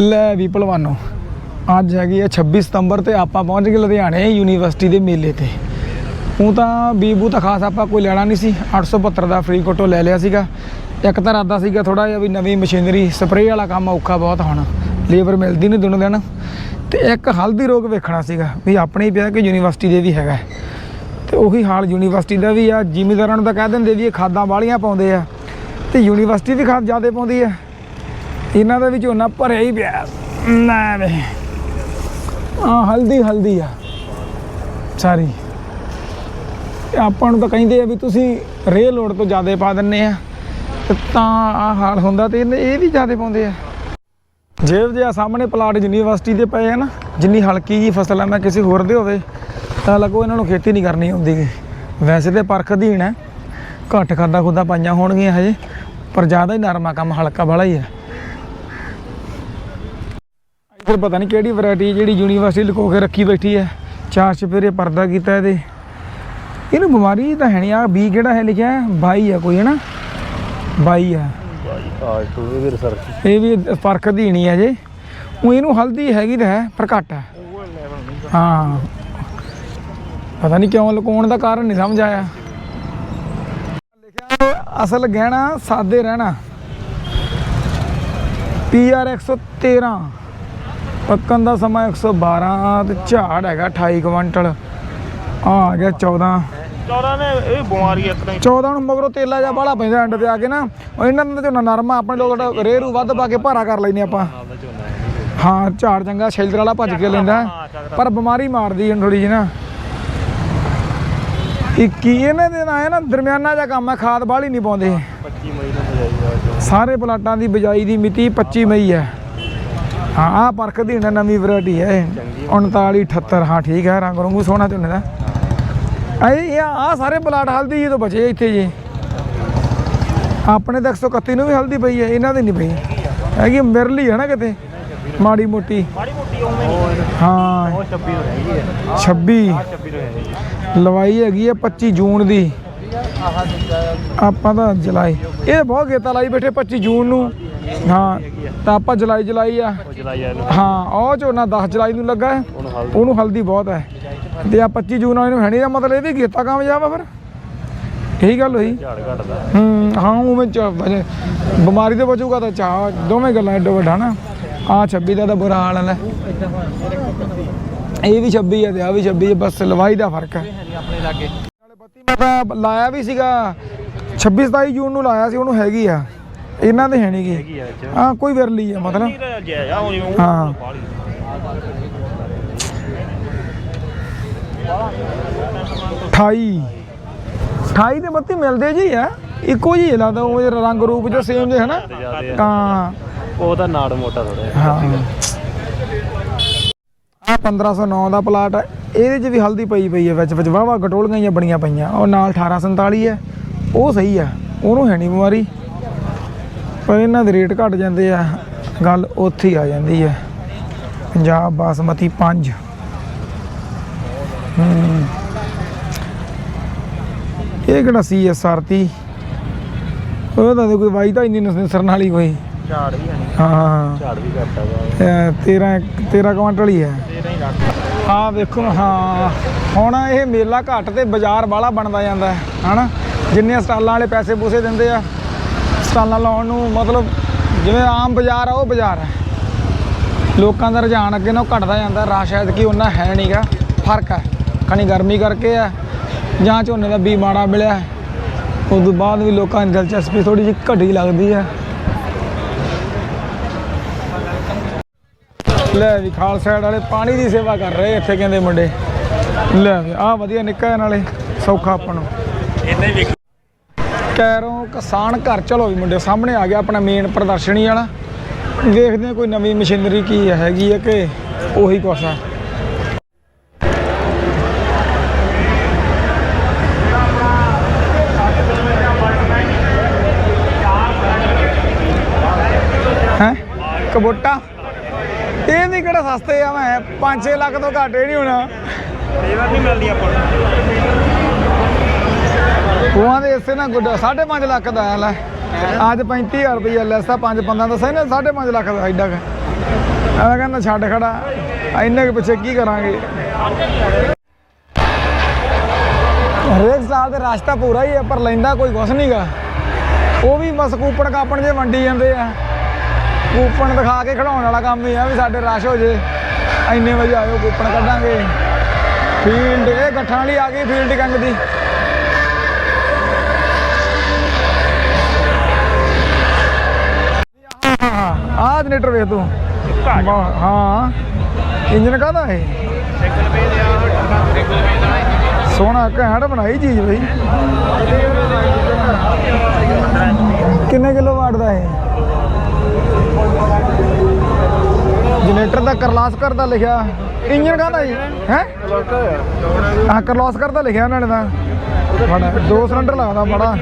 ਲੈ ਵੀ ਭਲਵਾਨੋ ਅੱਜ ਹੈਗੀ ਹੈ 26 ਸਤੰਬਰ ਤੇ ਆਪਾਂ ਪਹੁੰਚ ਗਏ ਲੁਧਿਆਣੇ ਯੂਨੀਵਰਸਿਟੀ ਦੇ ਮੇਲੇ ਤੇ। ਉਹ ਤਾਂ ਬੀਬੂ ਤਾਂ ਖਾਸ ਆਪਾਂ ਕੋਈ ਲੈਣਾ ਨਹੀਂ ਸੀ 872 ਦਾ ਫ੍ਰੀ ਕੋਟੋ ਲੈ ਲਿਆ ਸੀਗਾ। ਇੱਕ ਤਾਂ ਇਰਾਦਾ ਸੀਗਾ ਥੋੜਾ ਜਿਹਾ ਵੀ ਨਵੀਂ ਮਸ਼ੀਨਰੀ, ਸਪਰੇਅ ਵਾਲਾ ਕੰਮ ਔਖਾ ਬਹੁਤ ਹੁਣ ਲੇਬਰ ਮਿਲਦੀ ਨਹੀਂ ਦਿਨੋਂ ਦਿਨ। ਤੇ ਇੱਕ ਹਲਦੀ ਰੋਗ ਵੇਖਣਾ ਸੀਗਾ, ਵੀ ਆਪਣੇ ਹੀ ਪਿਆ ਕਿ ਯੂਨੀਵਰਸਿਟੀ ਦੇ ਵੀ ਹੈਗਾ। ਤੇ ਉਹੀ ਹਾਲ ਯੂਨੀਵਰਸਿਟੀ ਦਾ ਵੀ ਆ, ਜ਼ਿਮੀਦਾਰਾਂ ਨੂੰ ਤਾਂ ਕਹਿ ਦਿੰਦੇ ਵੀ ਇਹ ਖਾਦਾਂ ਵਾਲੀਆਂ ਪਾਉਂਦੇ ਆ। ਤੇ ਯੂਨੀਵਰਸਿਟੀ ਦੀ ਖਾਦ ਜ਼ਿਆਦਾ ਪਾਉਂਦੀ ਆ। ਇਹਨਾਂ ਦਾ ਵੀ ਝੋਨਾ ਭਰਿਆ ਹੀ ਪਿਆ। ਲੈ ਵੇ। ਆ ਹਲਦੀ ਹਲਦੀ ਆ। ਸਾਰੀ ਆਪਾਂ ਨੂੰ ਤਾਂ ਕਹਿੰਦੇ ਆ ਵੀ ਤੁਸੀਂ ਰੇਹ ਲੋਡ ਤੋਂ ਜ਼ਿਆਦਾ ਪਾ ਦਿੰਨੇ ਆ। ਤਾਂ ਆ ਹਾਲ ਹੁੰਦਾ ਤੇ ਇਹਨੇ ਇਹ ਵੀ ਜ਼ਿਆਦਾ ਪਾਉਂਦੇ ਆ। ਜੇਬ ਜੇ ਆ ਸਾਹਮਣੇ ਪਲਾਟ ਯੂਨੀਵਰਸਿਟੀ ਦੇ ਪਏ ਆ ਨਾ। ਜਿੰਨੀ ਹਲਕੀ ਜੀ ਫਸਲ ਆ, ਮੈਂ ਕਿਸੇ ਹੋਰ ਦੇ ਹੋਵੇ, ਤਾਂ ਲੱਗੋ ਇਹਨਾਂ ਨੂੰ ਖੇਤੀ ਨਹੀਂ ਕਰਨੀ ਹੁੰਦੀ। ਗੀ। ਵੈਸੇ ਤੇ ਪਰਖ ਅਧੀਨ ਹੈ। ਘੱਟ ਖਾਦਾ ਖੁਦਾ ਪਾਈਆਂ ਹੋਣਗੀਆਂ ਹਜੇ, ਪਰ ਜ਼ਿਆਦਾ ਹੀ ਨਰਮਾ ਕੰਮ ਹਲਕਾ ਵਾਲਾ ਹੀ ਹੈ। ਇੱਧਰ ਪਤਾ ਨਹੀਂ ਕਿਹੜੀ ਵੈਰਾਈਟੀ ਜਿਹੜੀ ਯੂਨੀਵਰਸਿਟੀ ਲੁਕੋ ਕੇ ਰੱਖੀ ਬੈਠੀ ਹੈ। ਚਾਰ ਚਪੇਰੇ ਪਰਦਾ ਕੀਤਾ ਇਹਦੇ। ਇਹਨੂੰ ਬਿਮਾਰੀ ਤਾਂ ਹੈ ਨਹੀਂ ਆ ਬੀ ਕਿਹੜਾ ਹੈ ਲਿਖਿਆ? ਬਾਈ ਆ ਕੋਈ ਹੈ ਨਾ ਬਾਈ ਆ ਇਹ ਵੀ ਵੀ ਪਰਖ ਅਧੀਨ ਹੀ ਜੇ। ਉਹ ਇਹਨੂੰ ਹਲਦੀ ਹੈਗੀ ਤਾਂ ਹੈ ਪਰ ਘੱਟ ਹੈ। ਹਾਂ। ਪਤਾ ਨਹੀਂ ਕਿਉਂ ਲੁਕਾਉਣ ਦਾ ਕਾਰਨ ਨਹੀਂ ਸਮਝ ਆਇਆ। ਲਿਖਿਆ ਅਸਲ ਗਹਿਣਾ ਸਾਦੇ ਰਹਿਣਾ। ਪੀਆਰ 113 ਪੱਕਣ ਦਾ ਸਮਾਂ 112 ਤੇ ਝਾੜ ਹੈਗਾ 28 ਕੁਇੰਟਲ। ਆ ਆ ਗਿਆ 14 14 ਨੇ ਇਹ ਬਿਮਾਰੀ ਇੱਕ ਨਹੀਂ 14 ਨੂੰ ਮਗਰੋਂ ਤੇਲਾ ਜਿਹਾ ਬਾਹਲਾ ਪੈਂਦਾ ਐਂਡ ਤੇ ਆ ਕੇ ਨਾ ਉਹ ਇਹਨਾਂ ਦਾ ਝੋਨਾ ਨਰਮਾ ਆਪਣੇ ਲੋਕ ਰੇਰੂ ਵੱਧ ਪਾ ਕੇ ਭਾਰਾ ਕਰ ਲੈਨੇ ਆਪਾਂ। ਹਾਂ ਝਾੜ ਚੰਗਾ ਸ਼ੈਲਰ ਵਾਲਾ ਭੱਜ ਕੇ ਲੈਂਦਾ। ਪਰ ਬਿਮਾਰੀ ਮਾਰਦੀ ਹੈ ਥੋੜੀ ਜਿਹੀ ਨਾ। ਇੱਕੀ ਇਹਨਾਂ ਦੇ ਨਾਲ ਹੈ ਨਾ ਦਰਮਿਆਨਾ ਜਿਹਾ ਕੰਮ ਹੈ ਖਾਦ ਬਾਹਲੀ ਨਹੀਂ ਪਾਉਂਦੇ। 25 ਮਈ ਨੂੰ ਬਜਾਈ ਸਾਰੇ ਪਲਾਟਾਂ ਦੀ ਬਿਜਾਈ ਦੀ ਮਿਤੀ 25 ਮਈ ਹੈ ਹਾਂ ਆ ਪਰਖ ਦੀ ਨਾ ਨਵੀਂ ਵੈਰਾਈਟੀ ਹੈ ਇਹ। 39 78 ਹਾਂ ਠੀਕ ਹੈ ਰੰਗ ਰੰਗੂ ਸੋਹਣਾ ਝੋਨੇ ਦਾ ਇਹ ਆ ਸਾਰੇ ਪਲਾਟ ਹਲਦੀ ਜੀ ਤੋਂ ਬਚੇ ਇੱਥੇ ਜੀ। ਆਪਣੇ ਤਾਂ 131 ਨੂੰ ਵੀ ਹਲਦੀ ਪਈ ਹੈ ਇਹਨਾਂ ਦੇ ਨਹੀਂ ਪਈ। ਹੈਗੀ ਮਿਰਲੀ ਹੈ ਨਾ ਕਿਤੇ ਮਾੜੀ ਮੋਟੀ। ਮਾੜੀ ਮੋਟੀ ਉਵੇਂ ਹਾਂ। ਉਹ 26 ਹੋ ਹੈਗੀ ਹੈ। 26 26 ਹੋ ਹੈਗੀ ਲਵਾਈ ਹੈਗੀ ਹੈ 25 ਜੂਨ ਦੀ। ਆਪਾਂ ਤਾਂ ਜੁਲਾਈ। ਇਹ ਬਹੁਤ ਗੇਤਾ ਲਾਈ ਬੈਠੇ 25 ਜੂਨ ਨੂੰ। ਹਾਂ। ਤਾਂ ਆਪਾਂ ਜੁਲਾਈ ਜੁਲਾਈ ਆ। ਉਹ ਜਲਾਈ ਆ ਇਹਨੂੰ ਹਾਂ ਉਹ ਝੋਨਾ 10 ਜੁਲਾਈ ਨੂੰ ਲੱਗਾ ਹੈ। ਉਹਨੂੰ ਹਲ ਉਹਨੂੰ ਹਲਦੀ ਬਹੁਤ ਹੈ। ਤੇ ਆ 25 ਜੂਨ ਵਾਲੇ ਨੂੰ ਹੈ ਨਹੀਂ ਦਾ ਮਤਲਬ ਇਹ ਵੀ ਗੇਤਾ ਕਾਮਯਾਬ ਆ ਫਿਰ। ਇਹੀ ਗੱਲ ਹੋਈ। ਝਾੜ ਘਟਦਾ। ਹੂੰ ਹਾਂ ਉਵੇਂ ਚ ਵਜੇ ਬਿਮਾਰੀ ਤੋਂ ਬਚੂਗਾ ਤਾਂ ਚਾਹ ਦੋਵੇਂ ਗੱਲਾਂ ਐਡੋ ਵੱਡਾ ਨਾ। ਆ 26 ਦਾ ਤਾਂ ਬੁਰਾ ਹਾਲ ਹੈ ਇਹ ਵੀ 26 ਹੈ ਤੇ ਆ ਵੀ 26 ਹੈ ਬਸ ਲਵਾਈ ਦਾ ਫ਼ਰਕ ਹੈ। ਆਪਣੇ ਲਾਗੇ। ਨਾਲੇ ਬੱਤੀ ਮੈਂ ਤਾਂ ਲਾਇਆ ਵੀ ਸੀਗਾ। 26 27 ਜੂਨ ਨੂੰ ਲਾਇਆ ਸੀ ਉਹਨੂੰ ਹੈਗੀ ਆ। ਇਹਨਾਂ ਦੇ ਹੈ ਨਹੀਂਗੀ ਹੈਗੀ ਹਾਂ ਕੋਈ ਵਿਰਲੀ ਆ ਮਤਲਬ। ਨਹੀਂ ਹਾਂ। ਬਾਹਲੀ। 28 28 ਤੇ ਬੱਤੀ ਮਿਲਦੇ ਜੀ ਆ। ਇੱਕੋ ਜੀ ਲੱਗਦਾ ਉਹ ਜਿਹੜਾ ਰੰਗ ਰੂਪ ਜੋ ਸੇਮ ਜੇ ਹਨਾ? ਜ਼ਿਆਦੇ ਆ। ਤਾਂ ਉਹ ਤਾਂ ਨਾੜ ਮੋਟਾ ਥੋੜਾ ਹਾਂ। ਆ 1509 ਦਾ ਪਲਾਟ ਹੈ ਇਹਦੇ 'ਚ ਵੀ ਹਲਦੀ ਪਈ ਪਈ ਹੈ ਵਿੱਚ ਵਿੱਚ। ਵਾਵਾ ਗਟੋਲੀਆਂ ਜਿਹੀਆਂ ਬਣੀਆਂ ਪਈਆਂ। ਉਹ ਨਾਲ 1847 ਹੈ ਉਹ ਸਹੀ ਆ। ਉਹਨੂੰ ਹੈ ਨਹੀਂ ਬਿਮਾਰੀ। ਪਰ ਇਹਨਾਂ ਦੇ ਰੇਟ ਘਟ ਜਾਂਦੇ ਆ। ਗੱਲ ਉੱਥੇ ਹੀ ਆ ਜਾਂਦੀ ਹੈ ਪੰਜਾਬ ਬਾਸਮਤੀ 5 ਇਹ ਕਿਹੜਾ ਸੀ ਐਸ ਆਰ ਤੀ? ਉਹਦਾ ਤਾਂ ਕੋਈ ਵਾਈ ਤਾਂ ਇੰਨੀ ਨਸਰਨ ਵਾਲੀ ਕੋਈ ਝਾੜ ਵੀ ਹੈ ਹਾਂ ਝਾੜ ਵੀ ਘਟਦਾ ਵਾ ਇਹ 13 13 ਕੁਇੰਟਲ ਹੀ ਹੈ ਹਾਂ ਵੇਖੋ ਹਾਂ। ਹੁਣ ਇਹ ਮੇਲਾ ਘੱਟ ਤੇ ਬਾਜ਼ਾਰ ਬਾਹਲਾ ਬਣਦਾ ਜਾਂਦਾ ਹੈ ਹਨਾ? ਜਿੰਨੇ ਸਟਾਲਾਂ ਵਾਲੇ ਪੈਸੇ ਪੂਸੇ ਦਿੰਦੇ ਆ ਸਟਾਲਾਂ ਲਾਉਣ ਨੂੰ ਮਤਲਬ ਜਿਵੇਂ ਆਮ ਬਾਜ਼ਾਰ ਆ, ਉਹ ਬਾਜ਼ਾਰ ਹੈ ਲੋਕਾਂ ਦਾ ਰੁਝਾਨ ਅੱਗੇ ਨਾਲੋਂ ਘਟਦਾ ਜਾਂਦਾ ਰਾਹ ਸ਼ਾਇਦ ਕਿ ਉਹਨਾਂ ਹੈ ਨਹੀਂਗਾ ਫ਼ਰਕ ਹੈ। ਖਣੀ ਗਰਮੀ ਕਰਕੇ ਆ ਜਾਂ ਝੋਨੇ ਦਾ ਬੀ ਮਾੜਾ ਮਿਲਿਆ ਹੈ। ਉਸ ਤੋਂ ਬਾਅਦ ਵੀ ਲੋਕਾਂ ਦੀ ਦਿਲਚਸਪੀ ਥੋੜੀ ਜਿਹੀ ਘਟੀ ਲੱਗਦੀ ਹੈ। ਲੈ ਵੀ ਖਾਲਸਾ ਸਾਈਡ ਵਾਲੇ ਪਾਣੀ ਦੀ ਸੇਵਾ ਕਰ ਰਹੇ ਇੱਥੇ ਕਹਿੰਦੇ ਮੁੰਡੇ। ਲੈ ਵੀ ਆ ਵਧੀਆ ਨਿੱਕਾ ਜਿਹਾ ਨਾਲੇ, ਸੌਖਾ ਆਪਾਂ ਨੂੰ। ਇੰਨੇ ਕੈਰੋਂ ਕਿਸਾਨ ਘਰ ਚਲੋ ਵੀ ਮੁੰਡੇ ਸਾਹਮਣੇ ਆ ਗਿਆ ਆਪਣਾ ਮੇਨ ਪ੍ਰਦਰਸ਼ਨੀ ਵਾਲਾ। ਦੇਖਦੇ ਹਾਂ ਕੋਈ ਨਵੀਂ ਮਸ਼ੀਨਰੀ ਕੀ ਹੈਗੀ ਹੈ ਕਿ ਉਹੀ ਕੁਛ ਆ। ਹੈ? ਕਬੋਟਾ? ਇਹ ਵੀ ਕਿਹੜਾ ਸਸਤੇ ਆ ਮੈਂ 5-6 ਲੱਖ ਤੋਂ ਘੱਟ ਹੀ ਨਹੀਂ ਹੋਣਾ। ਵਾਰ ਨਹੀਂ ਮਿਲਦੀ ਆਪਾਂ ਨੂੰ। ਉਹਾਂ ਦੇ ਇਸੇ ਨਾਲ ਗੁੱਡਾ 5.5 ਲੱਖ ਦਾ ਆ ਲੈ। ਅੱਜ 35000 ਰੁਪਏ ਲੈਸਾ 5 15 ਦਾ ਸਹੀ ਨਾ 5.5 ਲੱਖ ਦਾ ਐਡਾ ਕੁ। ਐਵੇਂ ਕਹਿੰਦਾ, ਛੱਡ ਖੜਾ। ਇੰਨੇ ਕੁ ਪਿੱਛੇ ਕੀ ਕਰਾਂਗੇ? ਹਰੇਕ ਸਾਲ ਤੇ ਰਸਤਾ ਪੂਰਾ ਹੀ ਹੈ, ਪਰ ਲੈਂਦਾ ਕੋਈ ਕੁਛ ਨਹੀਂਗਾ ਉਹ ਵੀ ਬਸ ਕੂਪਨ ਕਾਪਣ ਜੇ ਵੰਡੀ ਜਾਂਦੇ ਆ। ਕੂਪਨ ਦਿਖਾ ਕੇ ਖੜਾਉਣ ਵਾਲਾ ਕੰਮ ਹੀ ਆ ਵੀ ਸਾਡੇ ਰਸ਼ ਹੋ ਜੇ। ਇੰਨੇ ਵਜੇ ਆਇਓ, ਕੂਪਨ ਕੱਢਾਂਗੇ। ਫੀਲਡ, ਇਹ ਗੱਠਾਂ ਵਾਲੀ ਆ ਗਈ ਫੀਲਡ ਕੰਗ ਦੀ। ਜਨਰੇਟਰ ਵੇਖ ਤੂੰ। ਹਾਂ। ਇੰਜਨ ਕਾਹਦਾ ਹੈ ਸੋਹਣਾ ਘੈਂਟ ਬਣਾਈ ਚੀਜ਼ ਬਈ। ਕਿੰਨੇ ਕਿਲੋ ਵਾਟ ਦਾ ਹੈ ਜਨਰੇਟਰ ਦਾ ਕਰਲਾਸਕਰ ਦਾ ਲਿਖਿਆ। ਇੰਜਨ ਕਾਹਦਾ ਹੈ? ਹਾਂ ਕਰਲਾਸਕਰ ਦਾ ਲਿਖਿਆ ਉਹਨਾਂ ਨੇ ਤਾਂ। ਬੜਾ ਦੋ ਸਿਲੰਡਰ ਲੱਗਦਾ ਬੜਾ।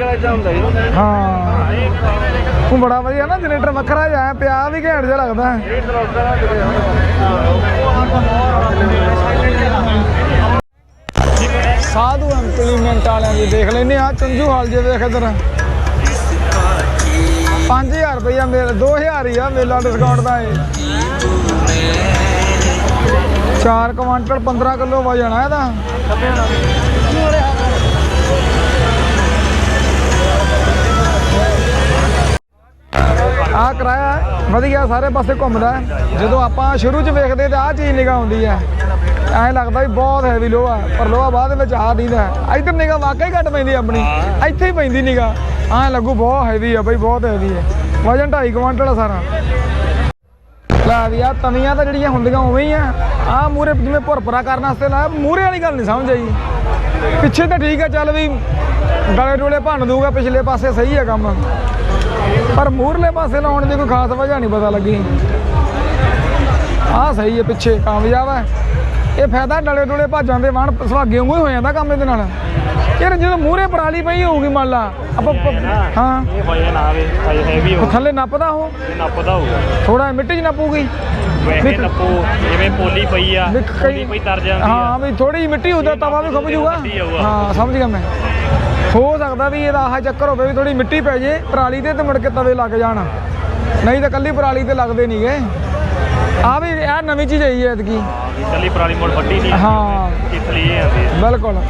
ਹਾਂ। ਉਹ ਬੜਾ ਵਧੀਆ ਨਾ ਜਨਰੇਟਰ ਵੱਖਰਾ ਜਿਹਾ ਪਿਆ ਵੀ ਘੈਂਟ ਜਿਹਾ ਲੱਗਦਾ ਹੈ। ਸਾਧੂ ਇੰਪਲੀਮੈਂਟ ਵਾਲਿਆਂ ਦੀ ਦੇਖ ਲੈਨੇ ਆ ਚੰਜੂ ਹਾਲ ਜੇ ਵੇਖ ਇਧਰ। 5000 ਰੁਪਇਆ ਮੇਲ 2000 ਹੀ ਆ ਮੇਲਾ ਡਿਸਕਾਊਂਟ ਦਾ ਏ 4 ਕੁਆਂਟਲ 15 ਕਿਲੋ ਵਜਣ ਇਹਦਾ। ਆ ਕਿਰਾਇਆ ਵਧੀਆ ਸਾਰੇ ਪਾਸੇ ਘੁੰਮਦਾ ਜਦੋਂ ਆਪਾਂ ਸ਼ੁਰੂ ਚ ਵੇਖਦੇ ਤਾਂ ਆ ਚੀਜ਼ ਨਿਗਾਹ ਆਉਂਦੀ ਹੈ। ਐਂ ਲੱਗਦਾ ਵੀ ਬਹੁਤ ਹੈਵੀ ਲੋਹਾ, ਪਰ ਲੋਹਾ ਬਾਅਦ ਵਿੱਚ ਆ ਦੀਦਾ ਇਧਰ ਨਿਗਾਹ ਵਾਕਈ ਘੱਟ ਪੈਂਦੀ ਆਪਣੀ। ਇੱਥੇ ਹੀ ਪੈਂਦੀ ਨਿਗਾਹ। ਐਂ ਲੱਗੂ ਬਹੁਤ ਹੈਵੀ ਆ ਬਈ, ਬਹੁਤ ਹੈਵੀ ਹੈ। ਵਜਨ 2.5 ਕੁਆਂਟਲ ਆ ਸਾਰਾ। ਲੈ ਵੀ ਆ ਤਵੀਆਂ ਤਾਂ ਜਿਹੜੀਆਂ ਹੁੰਦੀਆਂ ਉਵੇਂ ਹੀ ਆ। ਆ ਮੂਰੇ ਜਿਵੇਂ ਭੁਰਪਰਾ ਕਰਨ ਵਾਸਤੇ ਲਾਇਆ ਮੂਰੇ ਵਾਲੀ ਗੱਲ ਨਹੀਂ ਸਮਝ ਆਈ। ਪਿੱਛੇ ਤਾਂ ਠੀਕ ਆ, ਚੱਲ ਵੀ ਗਲੇ ਡੋਲੇ ਭੰਨ ਦੂਗਾ ਪਿਛਲੇ ਪਾਸੇ ਸਹੀ ਹੈ ਕੰਮ। ਪਰ ਮੂਰਲੇ ਪਾਸੇ ਲਾਉਣ ਦੀ ਕੋਈ ਖਾਸ ਵਜ੍ਹਾ ਨਹੀਂ ਪਤਾ ਲੱਗੀ। ਆਹ ਸਹੀ ਹੈ ਪਿੱਛੇ ਕਾਮਯਾਬ ਹੈ। ਇਹ ਫਾਇਦਾ ਡਲੇ ਡੋਲੇ ਭਾਜਾਂ ਦੇ ਵਣ ਸੁਹਾਗੇ ਵਾਂਗੂ ਹੀ ਹੋ ਜਾਂਦਾ ਕੰਮ ਇਹਦੇ ਨਾਲ। ਯਾਰ ਜਦੋਂ ਮੂਰੇ ਪਰਾਲੀ ਪਈ ਹੋਊਗੀ ਮੰਨ ਲਾ ਆਪਾਂ ਹਾਂ ਇਹ ਵਜਨ ਆਵੇ ਹਾਈ ਹੈਵੀ ਹੋ ਥੱਲੇ ਨੱਪਦਾ ਇਹ ਨੱਪਦਾ ਹੋਊਗਾ। ਥੋੜਾ ਮਿੱਟੀ 'ਚ ਨੱਪੂਗੀ। ਵੈਸੇ ਨੱਪੋ ਜਿਵੇਂ ਪੋਲੀ ਪਈ ਆ ਪੋਲੀ ਪਈ ਤਰ ਜਾਂਦੀ ਆ। ਹਾਂ ਵੀ ਥੋੜੀ ਜਿਹੀ ਮਿੱਟੀ ਉਹਦਾ ਤਵਾ ਵੀ ਖੁੱਭ ਜੂਗਾ। ਹਾਂ ਸਮਝ ਗਿਆ ਮੈਂ। ਹੋ ਸਕਦਾ ਵੀ ਇਹਦਾ ਆਹ ਚੱਕਰ ਹੋਵੇ ਵੀ ਥੋੜੀ ਮਿੱਟੀ ਪੈ ਜੇ ਪਰਾਲੀ ਤੇ ਤੇ ਮੁੜ ਕੇ ਤਵੇ ਲੱਗ ਜਾਣ। ਨਹੀਂ ਤਾਂ ਕੱਲੀ ਪਰਾਲੀ ਤੇ ਲੱਗਦੇ ਨਹੀਂਗੇ ਆ ਵੀ ਇਹ ਨਵੀਂ ਚੀਜ਼ ਆਈ ਹੈ ਐਤਕੀ। ਚੱਲੀ ਪਰਾਲੀ ਮੋੜ ਵੱਡੀ ਨਹੀਂ ਹਾਂ। ਇਸ ਲਈ ਇਹ ਆਂਦੇ ਬਿਲਕੁਲ।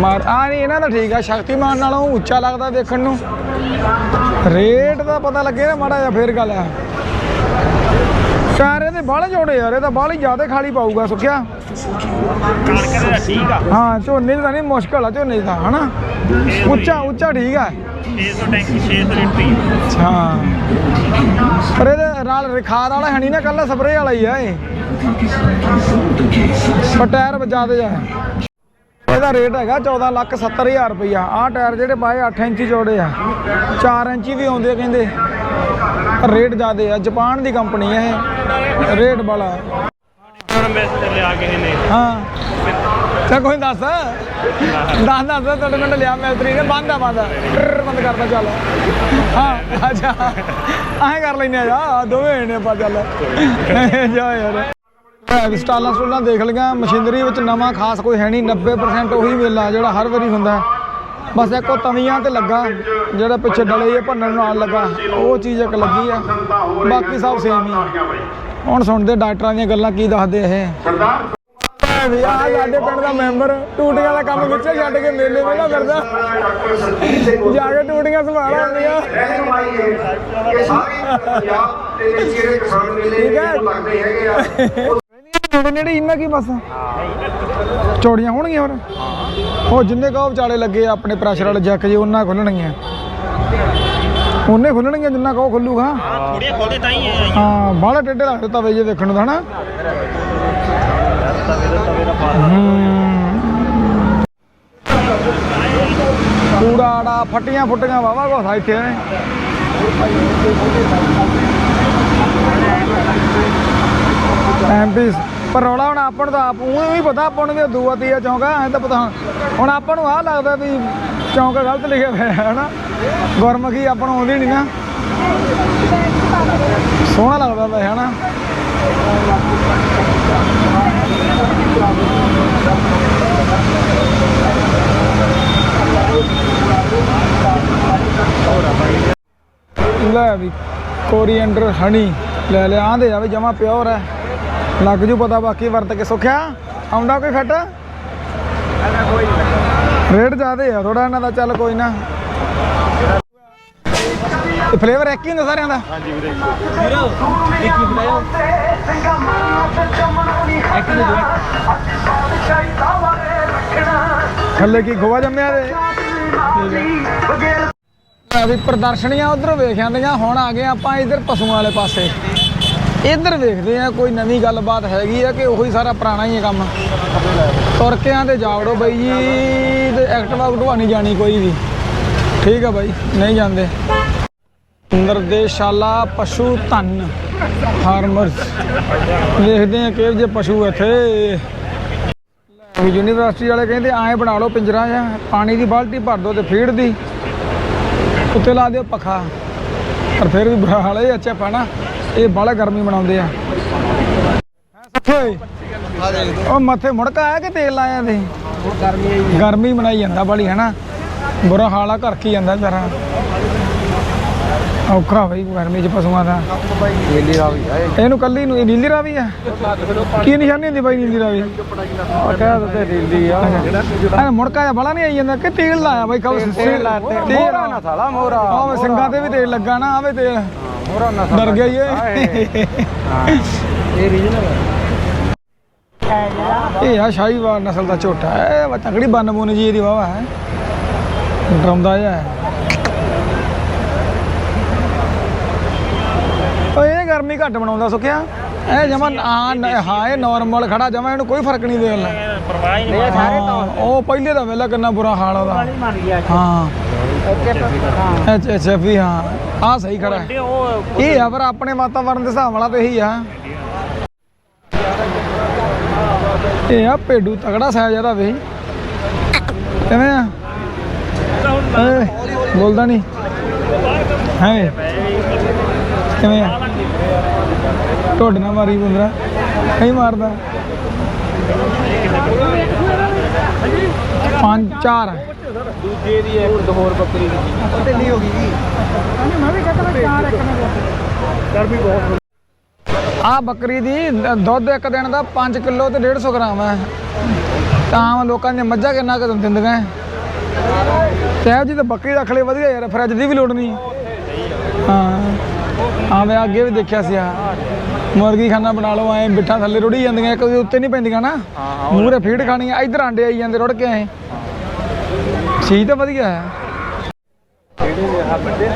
ਮਾਰ ਆ ਨਹੀਂ ਇਹਨਾਂ ਦਾ ਠੀਕ ਆ। ਸ਼ਕਤੀਮਾਨ ਨਾਲੋਂ ਉੱਚਾ ਲੱਗਦਾ ਦੇਖਣ ਨੂੰ। ਰੇਟ ਦਾ ਪਤਾ ਲੱਗੇ ਨਾ ਮਾੜਾ ਜਿਹਾ ਫੇਰ ਗੱਲ ਆ। ਟਾਇਰ ਇਹਦੇ ਬਾਹਲੇ ਜੋੜੇ ਯਾਰ, ਇਹ ਤਾਂ ਬਾਹਲੀ ਜ਼ਿਆਦਾ ਖਾਲੀ ਪਾਊਗਾ ਸੁੱਕਿਆ ਕਣਕ ਦਾ ਠੀਕ ਆ ਹਾਂ, ਝੋਨੇ ਦੀ ਤਾਂ ਨਹੀਂ ਮੁਸ਼ਕਲ ਆ, ਝੋਨੇ 'ਚ ਤਾਂ, ਹਨਾ? ਉੱਚਾ ਉੱਚਾ ਠੀਕ ਆ। 600 ਟੈਂਕੀ 600 ਲੀਟਰ ਹਾਂ ਪਰ ਇਹਦੇ ਨਾਲ ਰਿਖਾਰ ਵਾਲਾ ਹੈ ਨਹੀਂ ਨਾ ਕੱਲਾ ਸਪਰੇਅ ਵਾਲਾ ਹੀ ਆ ਇਹ। ਪਰ ਟਾਇਰ ਜ਼ਿਆਦਾ ਆ। ਇਹਦਾ ਰੇਟ ਹੈਗਾ 14 ਲੱਖ 70 ਹਜ਼ਾਰ ਰੁਪਈਆ। ਆਹ ਟਾਇਰ ਜਿਹੜੇ ਪਾਏ 8 ਇੰਚੀ ਚੌੜੇ ਆ। 4 ਇੰਚੀ ਵੀ ਆਉਂਦੇ ਕਹਿੰਦੇ। ਰੇਟ ਜ਼ਿਆਦੇ ਆ। ਜਾਪਾਨ ਦੀ ਕੰਪਨੀ ਹੈ ਇਹ। ਰੇਟ ਵਾਲਾ। ਲਿਆ ਕੇ ਨੇ ਹਾਂ। ਚੱਲ ਕੋਈ ਦੱਸ। ਦੱਸ ਦੱਸ। ਤੁਹਾਡੇ ਮਿੰਟ ਲਿਆ ਮਿਸਤਰੀ ਨੇ। ਬੰਦ ਆ ਬੰਦ ਬੰਦ ਕਰਦਾ ਚੱਲ। ਹਾਂ ਅੱਛਾ। ਐਂ ਕਰ ਲੈਨੇ ਆ ਜਾ ਦੋਵੇਂ ਨੇ ਪਾ ਚੱਲ। ਜਾ ਯਾਰ। ਮੈਂ ਸਟਾਲਾਂ ਸਟੂਲਾਂ ਦੇਖ ਲਿਆ ਮਸ਼ੀਨਰੀ ਵਿੱਚ ਨਵਾਂ ਖਾਸ ਕੋਈ ਹੈ ਨਹੀਂ 90% ਉਹੀ ਮੇਲਾ ਜਿਹੜਾ ਹਰ ਵਾਰੀ ਹੁੰਦਾ ਬਸ ਇੱਕ ਉਹ ਤਵੀਆਂ ਤੇ ਲੱਗਾ ਜਿਹੜਾ ਪਿੱਛੇ ਡਲੇ ਜੇ ਭੰਨਣ ਨਾਲ ਲੱਗਾ ਉਹ ਚੀਜ਼ ਇੱਕ ਲੱਗੀ ਆ ਬਾਕੀ ਸਭ ਸੇਮ ਹੀ ਹੁਣ ਸੁਣਦੇ ਡਾਕਟਰਾਂ ਦੀਆਂ ਗੱਲਾਂ ਕੀ ਦੱਸਦੇ ਇਹ। ਵੀ ਆ ਸਾਡੇ ਪਿੰਡ ਦਾ ਮੈਂਬਰ ਟੂਟੀਆਂ ਦਾ ਕੰਮ ਵਿੱਚ ਛੱਡ ਕੇ ਮੇਲੇ ਫਿਰਦਾ। ਜਾ ਕੇ ਟੂਟੀਆਂ ਸੰਭਾਲ ਆਉਂਦੀਆਂ ਨੇੜੇ ਨੇੜੇ ਇੰਨਾ ਕੀ ਬਸ? ਚੌੜੀਆਂ ਹੋਣਗੀਆਂ ਹੋਰ? ਉਹ ਜਿੰਨੇ ਕਹੋ ਵਿਚਾਲੇ ਲੱਗੇ ਆ ਆਪਣੇ ਪ੍ਰੈਸ਼ਰ ਵਾਲੇ ਜੱਕ ਜੇ ਉਹਨਾਂ ਖੁੱਲਣਗੀਆਂ। ਉਹਨੇ ਖੁੱਲਣਗੀਆਂ ਜਿੰਨਾ ਕਹੋ ਖੁੱਲੂਗਾ। ਥੋੜੀਆਂ ਖੋਲਦੇ ਤਾਂ ਹੀ ਹੈ ਹਾਂ ਬਾਹਲਾ ਟੇਢੇ ਲੱਗਦੇ ਤਵੇ ਜੇ ਵੇਖਣ ਨੂੰ ਹਨਾ? ਤਵੇ ਦਾ ਤਵੇ ਦਾ ਪਾ ਹੂੰ। ਕੂੜਾ ਆੜਾ ਫੱਟੀਆਂ ਫੁੱਟੀਆਂ ਵਾਵਾ ਕੋਸਾ ਇੱਥੇ। ਐਮਪੀ ਪਰ ਰੌਲਾ ਹੁਣ ਆਪਾਂ ਨੂੰ ਤਾਂ ਆਪ ਉਹ ਵੀ ਪਤਾ ਆਪਾਂ ਨੂੰ ਵੀ ਦੂਆ ਤੀਆ ਚੌਂਕਾ ਐ ਤਾਂ ਪਤਾ ਹੁਣ ਆਪਾਂ ਨੂੰ ਆਹ ਲੱਗਦਾ ਵੀ ਚੌਂਕਾ ਗਲਤ ਲਿਖਿਆ ਹੋਇਆ ਹੈ ਨਾ ਗੁਰਮੁਖੀ ਆਪਾਂ ਨੂੰ ਆਉਂਦੀ ਨਹੀਂ ਨਾ। ਸੋਹਣਾ ਲੱਗਦਾ ਵੈ ਹਨਾ? ਲੈ ਵੀ, ਕੋਰੀਐਂਡਰ ਹਣੀ ਲੈ ਲਿਆ ਆਂਦੇ ਆ ਵੀ ਜਮਾ ਪਿਓਰ ਹੈ। ਲੱਗ ਜੂ ਪਤਾ ਬਾਕੀ ਵਰਤ ਕੇ ਸੁਖਿਆ। ਆਉਂਦਾ ਕੋਈ ਫਿੱਟ? ਰੇਟ ਜ਼ਿਆਦੇ ਆ ਥੋੜਾ ਇਹਨਾਂ ਦਾ ਚੱਲ ਕੋਈ ਨਾ। ਤੇ ਫਲੇਵਰ ਇੱਕ ਹੀ ਹੁੰਦਾ ਸਾਰਿਆਂ ਦਾ? ਹਾਂਜੀ ਵੀਰੇ। ਥੱਲੇ ਕੀ ਗੋਆ ਜੰਮਿਆ ਦੇ ਅਸੀਂ ਪ੍ਰਦਰਸ਼ਨੀਆਂ ਉਧਰ ਵੇਖ ਆਂਦੀਆਂ ਹੁਣ ਆ ਗਏ ਆਪਾਂ ਇਧਰ ਪਸ਼ੂਆਂ ਵਾਲੇ ਪਾਸੇ। ਇੱਧਰ ਵੇਖਦੇ ਆ, ਕੋਈ ਨਵੀਂ ਗੱਲਬਾਤ ਹੈਗੀ ਆ ਕਿ ਉਹੀ ਸਾਰਾ ਪੁਰਾਣਾ ਹੀ ਹੈ ਕੰਮ? ਤੁਰਕਿਆਂ ਤੇ ਜਾਵੜੋ ਬਾਈ ਜੀ, ਤੇ ਐਕਟਿਵਾ ਉਟਵਾ ਨਹੀਂ ਜਾਣੀ ਕੋਈ ਵੀ। ਠੀਕ ਆ ਬਾਈ, ਨਹੀਂ ਜਾਂਦੇ। ਨਿਰਦੇਸ਼ਾਲਾ ਪਸ਼ੂ ਧਨ, ਫਾਰਮਰਸ। ਵੇਖਦੇ ਆ ਕਿ ਜੇ ਪਸ਼ੂ ਇੱਥੇ। ਯੂਨੀਵਰਸਿਟੀ ਵਾਲੇ ਕਹਿੰਦੇ, ਐਂ ਬਣਾ ਲਓ ਪਿੰਜਰਾ ਜਾਂ ਪਾਣੀ ਦੀ ਬਾਲਟੀ ਭਰ ਦਿਓ ਤੇ ਫੀਡ ਦੀ। ਉੱਤੇ ਲਾ ਦਿਓ ਪੱਖਾ। ਪਰ ਫਿਰ ਵੀ ਬੁਰਾ ਹਾਲ ਹੈ ਅੱਛਾ ਪਾਣਾ ਇਹ ਬਾਹਲਾ ਗਰਮੀ ਬਣਾਉਂਦੇ ਆ। ਉਹ ਮੱਥੇ ਮੁੜਕਾ ਆਇਆ ਕਿ ਤੇਲ ਲਾਇਆ ਤੇ ਗਰਮੀ ਬਣਾਈ ਜਾਂਦਾ ਬੜੀ ਹੈ ਨਾ ਬੁਰਾ ਹਾਲ ਆ ਘਰ ਕੀ ਜਾਂਦਾ ਜਰਾ ਔਖਾ ਬਈ ਗਰਮੀ ਚ ਪਸ਼ੂਆਂ ਦਾ। ਇਹਨੂੰ ਕੱਲੀ ਨੂੰ ਇਹ ਨੀਲੀ ਰਾਵੀ ਆ? ਕੀ ਨਿਸ਼ਾਨੀ ਹੁੰਦੀ ਬਾਈ ਨੀਲੀ ਰਾਵੀ? ਇਹ ਕਹਿ ਦਿੱਤੇ ਨੀਲੀ ਆ। ਮੁੜਕਾ ਬੜਾ ਨਹੀਂ ਆਈ ਜਾਂਦਾ ਕਿ ਤੇਲ ਲਾਇਆ ਬਾਈ ਕਬ ਤੇਲ ਲਾਤੇ ਮੋਰਾ ਨਾ ਸਾਲਾ ਮੋਰਾ ਆਵੇ ਸਿੰਘਾਂ ਤੇ ਵੀ ਤੇਲ ਲੱਗਾ ਨਾ ਆਵੇ ਤੇਲ। ਮੋਰਾ ਨਾ ਡਰ ਗਿਆ ਈ ਇਹ ਇਹ ਆ ਸ਼ਾਹੀਵਾਲ ਨਸਲ ਦਾ ਝੋਟਾ ਹੈ। ਵਾ ਤਕੜੀ ਬੰਨ ਬੁਨ ਜੀ ਇਹਦੀ ਵਾਵਾ ਹੈ। ਡਰਾਉਂਦਾ ਜਿਹਾ ਹੈ। ਓਏ ਇਹ ਗਰਮੀ ਘੱਟ ਬਣਾਉਂਦਾ ਸੁੱਕਿਆ। ਇਹ ਜਮਾ ਹਾਂ ਇਹ ਨਾਰਮਲ ਖੜਾ ਜਮਾ ਇਹਨੂੰ ਕੋਈ ਫ਼ਰਕ ਨਹੀਂ ਦੇਣ ਲੱਗਾ। ਪਰਵਾਹ ਹੀ ਨਹੀਂ ਹਾਂ, ਉਹ ਪਹਿਲੇ ਦਾ ਵੇਲਾ ਕਿੰਨਾ ਬੁਰਾ ਹਾਲ ਉਹਦਾ। ਹਾਂ। ਅੱਛਾ ਅੱਛਾ ਵੀ ਹਾਂ। ਆ ਸਹੀ ਖੜਾ ਹੈ। ਇਹ ਆ ਪਰ ਆਪਣੇ ਵਾਤਾਵਰਣ ਦੇ ਹਿਸਾਬ ਵਾਲਾ ਤੇ ਇਹੀ ਆ। ਇਹ ਆ ਭੇਡੂ ਤਗੜਾ ਸਾਇਜ਼ ਇਹਦਾ ਵੇ। ਕਿਵੇਂ ਆ? ਏ ਬੋਲਦਾ ਨਹੀਂ। ਹੈ? ਕਿਵੇਂ ਆ? ਢੋਡ ਨਾ ਮਾਰੀ ਬੰਦਰਾ ਨਹੀਂ ਮਾਰਦਾ। ਪੰਜ ਚਾਰ। ਦੂਜੇ ਦੀ ਹੈ ਹੋਰ ਬੱਕਰੀ ਦੀ। ਢਿੱਲੀ ਹੋ ਗਈ ਗਰਮੀ ਬਹੁਤ ਆ ਬੱਕਰੀ ਦੀ ਦ- ਦੁੱਧ ਇੱਕ ਦਿਨ ਦਾ 5 ਕਿਲੋ ਤੇ 150 ਗ੍ਰਾਮ ਹੈ। ਤਾਂ ਲੋਕਾਂ ਦੀਆਂ ਮੱਝਾਂ ਕਿੰਨਾ ਕੁ ਦਿੰਦੀਆਂ। ਤੈਬ ਜੀ ਤਾਂ ਬੱਕਰੀ ਰੱਖ ਲਈ ਵਧੀਆ ਯਾਰ ਫਰਿੱਜ ਦੀ ਵੀ ਲੋੜ ਨਹੀਂ। ਹਾਂ। ਹਾਂ ਮੈਂ ਅੱਗੇ ਵੀ ਦੇਖਿਆ ਸੀ ਆ। ਮੁਰਗੀ ਖਾਨਾ ਬਣਾ ਲਓ ਐ ਬਿੱਠਾ ਥੱਲੇ ਰੁੜੀ ਜਾਂਦੀਆਂ ਇੱਕ ਉੱਤੇ ਨਹੀਂ ਪੈਂਦੀਆਂ ਨਾ। ਮੂਹਰੇ ਫੀਡ ਖਾਣੀ ਆ ਇਧਰ ਆਂਡੇ ਆਈ ਜਾਂਦੇ ਰੁੜ ਕੇ ਐ ਚੀਜ਼ ਤਾਂ ਵਧੀਆ ਹੈ। ਜਿਹੜੇ ਆ ਵੱਡੇ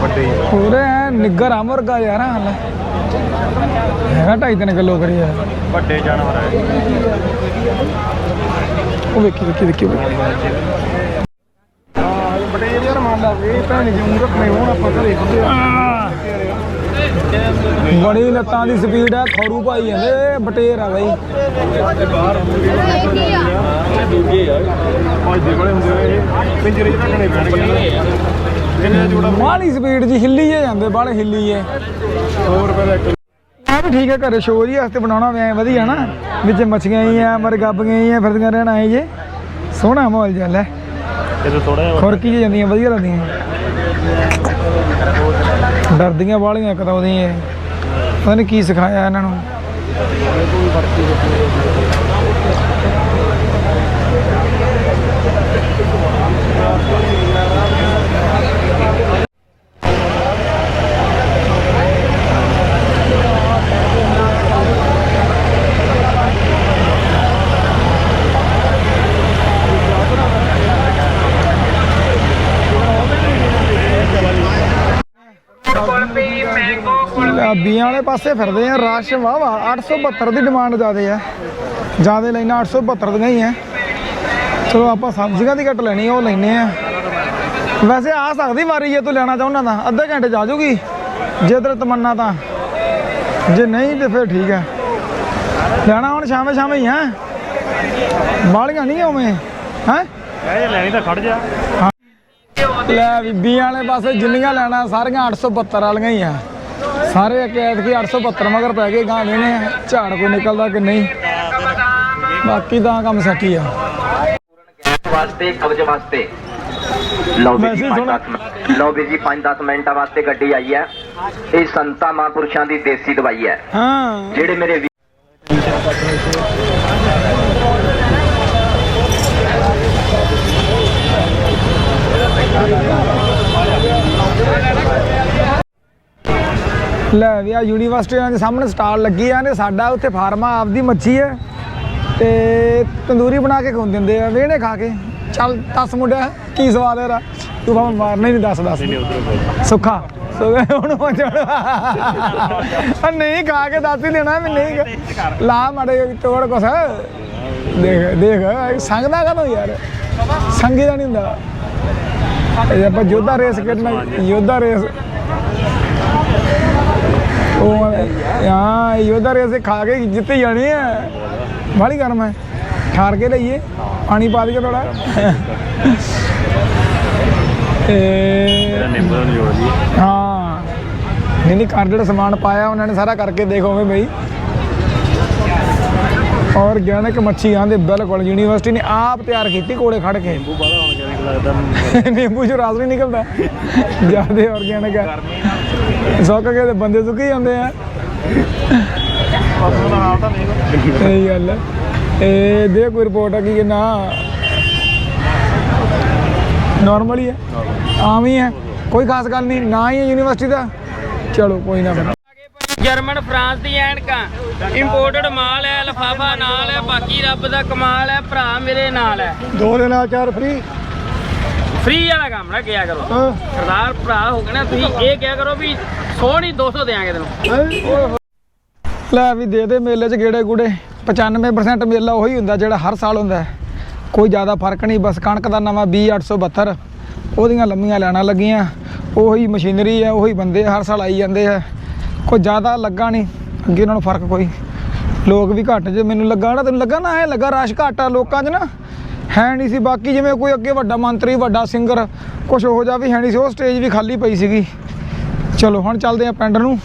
ਵੱਡੇ ਪੂਰੇ ਐ ਨਿੱਗਰ ਆ ਮੁਰਗਾ ਯਾਰ ਹਾਲ। ਹੈਗਾ ਢਾਈ ਤਿੰਨ ਕਿਲੋ ਕਰੀ ਆ। ਵੱਡੇ ਜਾਨਵਰ ਹੈ ਉਹ ਵੇਖੀ ਵੇਖੀ ਵੇਖੀ। ਹਾਂ ਵੱਡੇ ਯਾਰ ਮੰਨ ਲਾ ਇਹ ਭੈਣ ਜੀ ਰੱਖਣੇ ਹੋਣ ਆਪਾਂ ਘਰੇ ਬੜੀ ਲੱਤਾਂ ਦੀ ਸਪੀਡ ਹੈ ਖੌਰੂ ਭਾਈ ਜਾਂਦੇ ਬਟੇਰ ਆ ਬਾਈ। ਦੂਜੇ ਆ ਪੰਜ ਦੇ ਕੋਲੇ ਹੁੰਦੇ ਹੋਏ ਇਹ ਪਿੰਜਰੇ 'ਚ ਰੱਖਣੇ ਪੈਣਗੇ ਇਹਨੇ ਜੋੜਾ ਮਾਲੀ ਸਪੀਡ ਜੀ ਹਿੱਲੀ ਜੇ ਜਾਂਦੇ ਬਾਹਲੇ ਹਿੱਲੀ ਜੇ 100 ਰੁਪਏ ਦਾ ਇੱਕ ਆ ਵੀ ਠੀਕ ਹੈ ਘਰੇ ਸ਼ੋਅ ਜੀ ਵਾਸਤੇ ਬਣਾਉਣਾ ਵੀ ਐ ਵਧੀਆ ਨਾ। ਵਿੱਚ ਮੱਛੀਆਂ ਹੀ ਆ ਮਰ ਗੱਬੀਆਂ ਹੀ ਆ ਫਿਰਦੀਆਂ ਰਹਿਣਾ ਐ ਜੇ। ਸੋਹਣਾ ਮਾਹੌਲ ਜਿਹਾ ਲੈ। ਇਹ ਥੋੜਾ ਜਿਹਾ ਖੁਰਕੀ ਜਾਂਦੀਆਂ ਵਧੀਆ ਲੱਗਦੀਆਂ। ਡਰਦੀਆਂ ਵਾਲੀਆਂ ਇੱਕ ਤਾਂ ਉਹਦੀਆਂ ਪਤਾ ਨਹੀਂ ਕੀ ਸਿਖਾਇਆ ਇਹਨਾਂ ਨੂੰ ਆ ਬੀਆਂ ਵਾਲੇ ਪਾਸੇ ਫਿਰਦੇ ਆ ਰਸ਼ ਵਾਵਾ 872 ਦੀ ਡਿਮਾਂਡ ਜ਼ਿਆਦੇ ਆ। ਜ਼ਿਆਦੇ ਲੈਣਾ 872 ਦੀਆਂ ਹੀ ਆ। ਚਲੋ ਆਪਾਂ ਸਬਜ਼ੀਆਂ ਦੀ ਘੱਟ ਲੈਣੀ ਆ, ਉਹ ਲੈਨੇ ਆ। ਵੈਸੇ ਆ ਸਕਦੀ ਵਾਰੀ ਜੇ ਤੂੰ ਲੈਣਾ ਚਾਹੁੰਦਾ ਤਾਂ ਅੱਧੇ ਘੰਟੇ ਆ ਜਾਊਗੀ। ਜੇ ਤੇਰੇ ਤਮੰਨਾ ਤਾਂ। ਜੇ ਨਹੀਂ ਤੇ ਫਿਰ ਠੀਕ ਹੈ ਲੈਣਾ ਹੁਣ ਸ਼ਾਮੇ ਸ਼ਾਮੇ ਹੀ ਆ। ਬਾਲੀਆਂ ਨਹੀਂ ਉਵੇਂ ਹੈ? ਇਹ ਲੈਣੀ ਤਾਂ ਖੜ ਜਾ। ਲੈ ਵੀ ਬੀਆਂ ਵਾਲੇ ਪਾਸੇ ਜਿੰਨੀਆਂ ਲੈਣਾ ਸਾਰੀਆਂ 872 ਵਾਲੀਆਂ ਹੀ ਆ। ਸਾਰੇ ਇੱਕ ਐਤਕੀ 872 ਮਗਰ ਪੈ ਗਏ ਗਾਂ ਆ। ਝਾੜ ਕੋਈ ਨਿਕਲਦਾ ਕਿ ਨਹੀਂ? ਬਾਕੀ ਤਾਂ ਕੰਮ ਸੱਟੀ ਆ। ਵਾਸਤੇ ਕਬਜ਼ ਵਾਸਤੇ। ਲਓ ਵੀ ਜੀ ਮੈਸੇਜ ਸੁਣ। 5-10 ਮਿੰਟ। ਲਓ ਵੀ ਜੀ 5-10 ਮਿੰਟਾਂ ਵਾਸਤੇ ਗੱਡੀ ਆਈ ਹੈ। ਇਹ ਸੰਤਾਂ ਮਹਾਂਪੁਰਸ਼ਾਂ ਦੀ ਦੇਸੀ ਦਵਾਈ ਹੈ। ਹਾਂ। ਜਿਹੜੇ ਮੇਰੇ ਲੈ ਵੀ ਆ ਯੂਨੀਵਰਸਿਟੀਆਂ ਦੇ ਸਾਹਮਣੇ ਸਟਾਲ ਲੱਗੀ ਆ ਨੇ ਸਾਡਾ ਉੱਥੇ ਫਾਰਮਾ ਆਪਦੀ ਮੱਛੀ ਹੈ ਤੇ ਤੰਦੂਰੀ ਬਣਾ ਕੇ ਖੁੰਦ ਦਿੰਦੇ ਆ ਵੇਹਣੇ ਖਾ ਕੇ। ਚੱਲ ਦੱਸ ਮੁੰਡਿਆ ਕੀ ਸਵਾਦ ਹੈ ਰਾ ਤੂੰ ਭਾਵੇਂ ਮਾਰਨਾ ਹੀ ਨਹੀਂ ਦੱਸ ਦੱਸ। ਸੁੱਖਾ। ਸੁੱਖਾ ਹੁਣ ਹੋ ਜਾਣਾ ਨਹੀਂ ਖਾ ਕੇ ਦੱਸ ਹੀ ਦੇਣਾ ਵੀ ਨਹੀਂ ਲਾ ਮਾੜੇ ਤੋੜ ਕੁਛ। ਦੇਖ ਦੇਖ ਸੰਗਦਾ ਕਦੋਂ ਯਾਰ? ਸੰਗੀ ਦਾ ਨਹੀਂ ਹੁੰਦਾ। ਇਹ ਆਪਾਂ ਯੋਧਾ ਰੇਸ ਖੇਡਣਾ ਯੋਧਾ ਰੇਸ। ਉਹ ਹਾਂ ਯੋਧਾ ਰੇਸ ਖਾ ਕੇ ਜਿੱਤੇ ਜਾਣੀ ਹੈ ਬਾਲੀ ਗਰਮ ਹੈ ਠਾਰ ਕੇ ਲਈਏ। ਪਾਣੀ ਪਾ ਦਈਏ ਥੋੜਾ ਇਹਦਾ ਨਿੰਬੂ ਨੂੰ ਜੋੜ ਦੀ ਹਾਂ। ਨਹੀਂ ਨਹੀਂ ਕਰ ਜਿਹੜਾ ਸਮਾਨ ਪਾਇਆ ਉਹਨਾਂ ਨੇ ਸਾਰਾ ਕਰਕੇ ਦੇਖੋਗੇ ਬਈ। ਔਰਗੈਨਿਕ ਮੱਛੀ ਆਂਦੇ ਬਿਲਕੁਲ ਯੂਨੀਵਰਸਿਟੀ ਨੇ ਆਪ ਤਿਆਰ ਕੀਤੀ ਕੋਲੇ ਖੜ ਕੇ। ਉਹ ਬਾਹਲਾ ਹੁਣ ਕਿਹੜੀ ਲੱਗਦਾ ਨਿੰਬੂ ਚੋਂ ਰਸ ਨਹੀਂ ਨਿਕਲਦਾ। ਜਿਆਦੇ ਆਰਗੈਨਿਕ ਹੈ ਸੁੱਕ ਕੇ ਤੇ ਬੰਦੇ ਸੁੱਕੀ ਜਾਂਦੇ ਆ। ਪਸੂ ਦਾ ਹਾਲ ਤਾਂ ਨਹੀਂ ਸਹੀ ਗੱਲ ਹੈ ਇਹ ਦੇ ਕੋਈ ਰਿਪੋਰਟ ਆ ਕਿ ਨਾ ਨਾਰਮਲ ਹੀ ਹੈ ਆਮ ਹੀ ਹੈ ਕੋਈ ਖਾਸ ਗੱਲ ਨਹੀਂ ਨਾ ਹੀ ਯੂਨੀਵਰਸਿਟੀ ਦਾ। ਚਲੋ ਕੋਈ ਨਾ ਜਰਮਨ ਫਰਾਂਸ ਦੀ ਐਨਕਾਂ। ਇੰਪੋਰਟਡ ਮਾਲ ਹੈ ਲਫਾਫਾ ਨਾਲ ਹੈ ਬਾਕੀ ਰੱਬ ਦਾ ਕਮਾਲ ਹੈ ਭਰਾ ਮੇਰੇ ਨਾਲ ਹੈ। ਦੋ ਦੇ ਨਾਲ ਚਾਰ ਫ੍ਰੀ ਫ੍ਰੀ ਵਾਲਾ ਕੰਮ ਨਾ ਕਿਹਾ ਕਰੋ। ਸਰਦਾਰ ਭਰਾ ਹੋ ਗਏ ਨਾ ਤੁਸੀਂ ਇਹ ਕਿਹਾ ਕਰੋ ਵੀ ਸੋਹਣੀ 200 ਦੇਾਂਗੇ ਤੈਨੂੰ। ਲੈ ਵੀ ਦੇ ਦੇ ਮੇਲੇ 'ਚ ਗੇੜੇ ਗੂੜੇ। 95% ਮੇਲਾ ਉਹੀ ਹੁੰਦਾ ਜਿਹੜਾ ਹਰ ਸਾਲ ਹੁੰਦਾ ਹੈ। ਕੋਈ ਜ਼ਿਆਦਾ ਫ਼ਰਕ ਨਹੀਂ ਬਸ ਕਣਕ ਦਾ ਨਵਾਂ 20872 ਉਹਦੀਆਂ ਲੰਮੀਆਂ ਲੈਣਾ ਲੱਗੀਆਂ। ਉਹੀ ਮਸ਼ੀਨਰੀ ਹੈ ਉਹੀ ਬੰਦੇ ਹਰ ਸਾਲ ਆਈ ਜਾਂਦੇ ਆ ਕੋਈ ਜ਼ਿਆਦਾ ਲੱਗਾ ਨਹੀਂ ਅੱਗੇ ਉਹਨਾਂ ਨੂੰ ਫ਼ਰਕ ਕੋਈ। ਲੋਕ ਵੀ ਘੱਟ ਜੇ ਮੈਨੂੰ ਲੱਗਾ ਨਾ ਤੈਨੂੰ ਲੱਗਾ ਨਾ ਐ ਲੱਗਾ ਰਸ਼ ਘੱਟ ਆ ਲੋਕਾਂ 'ਚ ਨਾ। ਹੈ ਨਹੀਂ ਸੀ। ਬਾਕੀ ਜਿਵੇਂ ਕੋਈ ਅੱਗੇ ਵੱਡਾ ਮੰਤਰੀ, ਵੱਡਾ ਸਿੰਗਰ ਕੁਝ ਹੋ ਜਾ ਵੀ ਹੈ ਨਹੀਂ ਸੀ, ਉਹ ਸਟੇਜ ਵੀ ਖਾਲੀ ਪਈ ਸੀਗੀ। ਚਲੋ, ਹੁਣ ਚੱਲਦੇ ਆ ਪਿੰਡ ਨੂੰ।